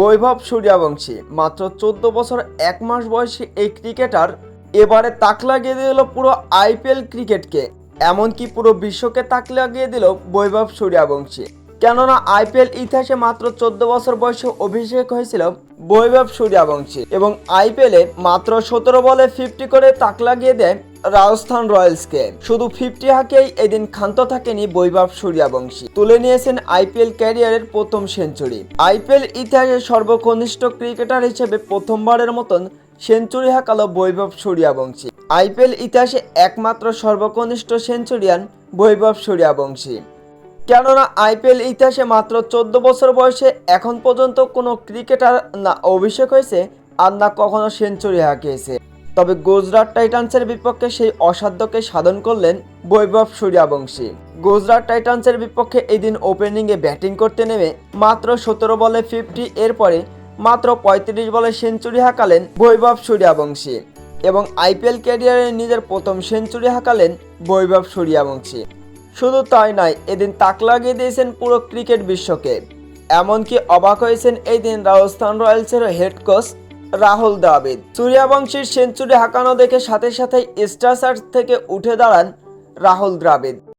বৈভব সূর্যবংশী। মাত্র চোদ্দ বছর এক মাস বয়সী এই ক্রিকেটার এবারে তাক লাগিয়ে দিল পুরো আইপিএল ক্রিকেটকে। এমনকি পুরো বিশ্বকে তাক লাগিয়ে দিল বৈভব সূর্যবংশী। কেননা আইপিএল ইতিহাসে মাত্র চোদ্দ বছর বয়সে অভিষেক হয়েছিল বৈভব সূর্যবংশী। এবং আইপিএলে মাত্র সতেরো বলে ফিফটি করে তাক লাগিয়ে দেয় রাজস্থান রয়্যালসকে। শুধু ফিফটি হাঁকেই এদিন ক্ষান্ত থাকেনি বৈভব সূর্যবংশী। তুলে নিয়েছেন আইপিএল ক্যারিয়ারের প্রথম সেঞ্চুরি। আইপিএল ইতিহাসে সর্বকনিষ্ঠ ক্রিকেটার হিসেবে প্রথমবারের মতন সেঞ্চুরি হাঁকালো বৈভব সূর্যবংশী। আইপিএল ইতিহাসে একমাত্র সর্বকনিষ্ঠ সেঞ্চুরিয়ান বৈভব সূর্যবংশী। কেননা আইপিএল ইতিহাসে মাত্র চোদ্দ বছর বয়সে এখন পর্যন্ত কোনো ক্রিকেটার না অভিষেক হয়েছে, আর না কখনো সেঞ্চুরি হাঁকিয়েছে। তবে গুজরাট টাইটান্সের বিপক্ষে সেই অসাধ্যকে সাধন করলেন বৈভব সূর্যবংশী। গুজরাট টাইটান্সের বিপক্ষে এদিন ওপেনিংয়ে ব্যাটিং করতে নেমে মাত্র সতেরো বলে ফিফটি, এরপরে মাত্র পঁয়ত্রিশ বলে সেঞ্চুরি হাঁকালেন বৈভব সূর্যবংশী এবং আইপিএল ক্যারিয়ারে নিজের প্রথম সেঞ্চুরি হাঁকালেন বৈভব সূর্যবংশী। শুধু তাই নয়, এদিন তাক লাগিয়ে দিয়েছেন পুরো ক্রিকেট বিশ্বকে। এমনকি অবাক হয়েছেন এই দিন রাজস্থান রয়্যালসের হেড কোচ রাহুল দ্রাবিড। সূর্যবংশীর সেঞ্চুরি হাঁকানো দেখে সাথে সাথে স্টার থেকে উঠে দাঁড়ান রাহুল দ্রাবিড।